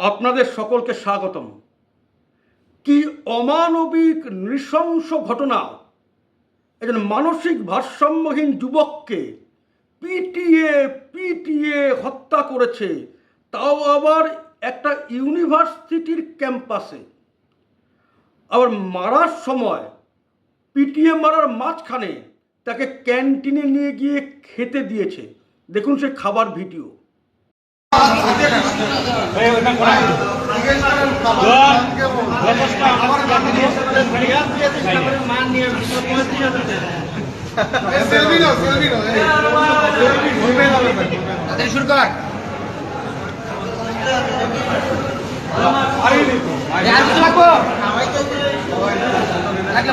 আপনাদের সকলকে স্বাগতম। কি অমানবিক নৃশংস ঘটনা, একজন মানসিক ভারসাম্যহীন যুবককে পিটিএ পিটিএ হত্যা করেছে, তাও আবার একটা ইউনিভার্সিটির ক্যাম্পাসে। আবার মারার সময় পিটিএ মারার মাঝখানে তাকে ক্যান্টিনে নিয়ে গিয়ে খেতে দিয়েছে। দেখুন সে খাবার ভিডিও। শুরু কর এই, আর কিছু লাগবো লাগলে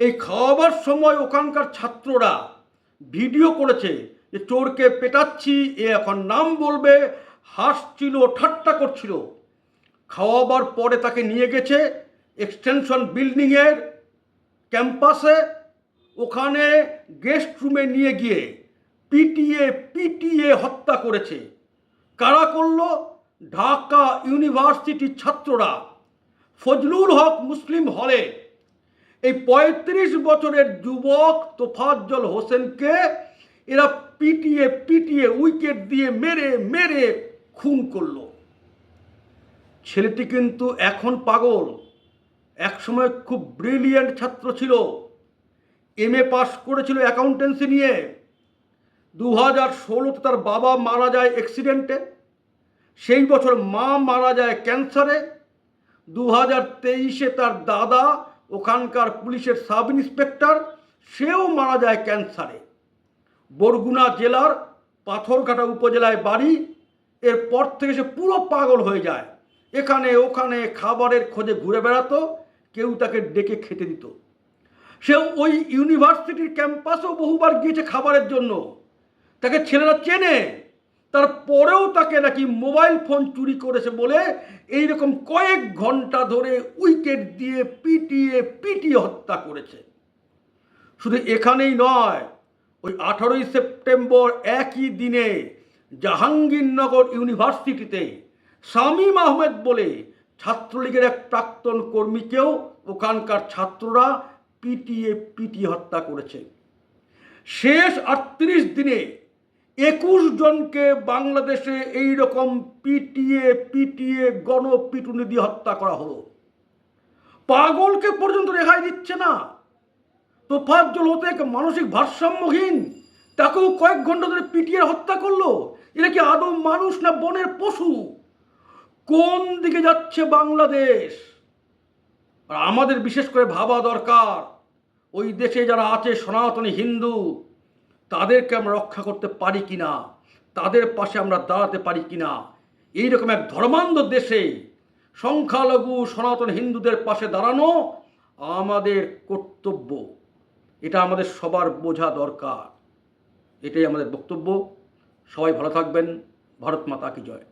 এই খাওয়াবার সময় ওখানকার ছাত্ররা ভিডিও করেছে যে চোরকে পেটাচ্ছি, এ এখন নাম বলবে, হাসছিল, ঠাট্টা করছিল। খাওয়াবার পরে তাকে নিয়ে গেছে এক্সটেনশন বিল্ডিংয়ের ক্যাম্পাসে ওখানে গেস্ট রুমে নিয়ে গিয়ে পিটিএ পিটিএ হত্যা করেছে। কারা করল? ঢাকা ইউনিভার্সিটির ছাত্ররা। ফজলুল হক মুসলিম হলে এই পঁয়ত্রিশ বছরের যুবক তোফাজ্জল হোসেনকে এরা পিটিয়ে পিটিয়ে, উইকেট দিয়ে মেরে মেরে খুন করল। ছেলেটি কিন্তু এখন পাগল। একসময় খুব ব্রিলিয়েন্ট ছাত্র ছিল। এম এ পাস করেছিল অ্যাকাউন্টেন্সি নিয়ে। দু হাজার ষোলোতে তার বাবা মারা যায় অ্যাক্সিডেন্টে। সেই বছর মা মারা যায় ক্যান্সারে। দু হাজার তেইশে তার দাদা ওখানকার পুলিশের সাব ইন্সপেক্টর, সেও মারা যায় ক্যান্সারে। বরগুনা জেলার পাথরঘাটা উপজেলায় বাড়ি, এরপর থেকে সে পুরো পাগল হয়ে যায়। এখানে ওখানে খাবারের খোঁজে ঘুরে বেড়াতো, কেউ তাকে ডেকে খেতে দিত। সে ওই ইউনিভার্সিটির ক্যাম্পাসেও বহুবার গিয়েছে খাবারের জন্য। তাকে ছেলেরা চেনে। তারপরেও তাকে নাকি মোবাইল ফোন চুরি করেছে বলে এই রকম কয়েক ঘণ্টা ধরে উইকেট দিয়ে পিটিয়ে পিটিয়ে হত্যা করেছে। শুধু এখানেই নয়, ওই আঠারোই সেপ্টেম্বর একই দিনে জাহাঙ্গীরনগর ইউনিভার্সিটিতে শামীম আহমেদ বলে ছাত্রলীগের এক প্রাক্তন কর্মীকেও ওখানকার ছাত্ররা পিটিয়ে পিটিয়ে হত্যা করেছে। শেষ আটত্রিশ দিনে একুশ জনকে বাংলাদেশে এই রকম পিটিয়ে পিটিয়ে গণপিটুনি দিয়ে হত্যা করা হলো। পাগলকে পর্যন্ত রেহাই দিচ্ছে না। তোফাজ্জল হতে মানসিক ভারসাম্যহীন, তাকেও কয়েক ঘণ্টা ধরে পিটিয়ে হত্যা করল। এটা কি আদৌ মানুষ না বনের পশু? কোন দিকে যাচ্ছে বাংলাদেশ? আর আমাদের বিশেষ করে ভাবা দরকার। ওই দেশে যারা আছে সনাতনী হিন্দু তাদেরকে আমরা রক্ষা করতে পারি কি না তাদের পাশে আমরা দাঁড়াতে পারি কি না এইরকম এক ধর্মান্ধ দেশে সংখ্যালঘু সনাতন হিন্দুদের পাশে দাঁড়ানো আমাদের কর্তব্য। এটা আমাদের সবার বোঝা দরকার। এটাই আমাদের বক্তব্য। সবাই ভালো থাকবেন। ভারত মাতা কি জয়।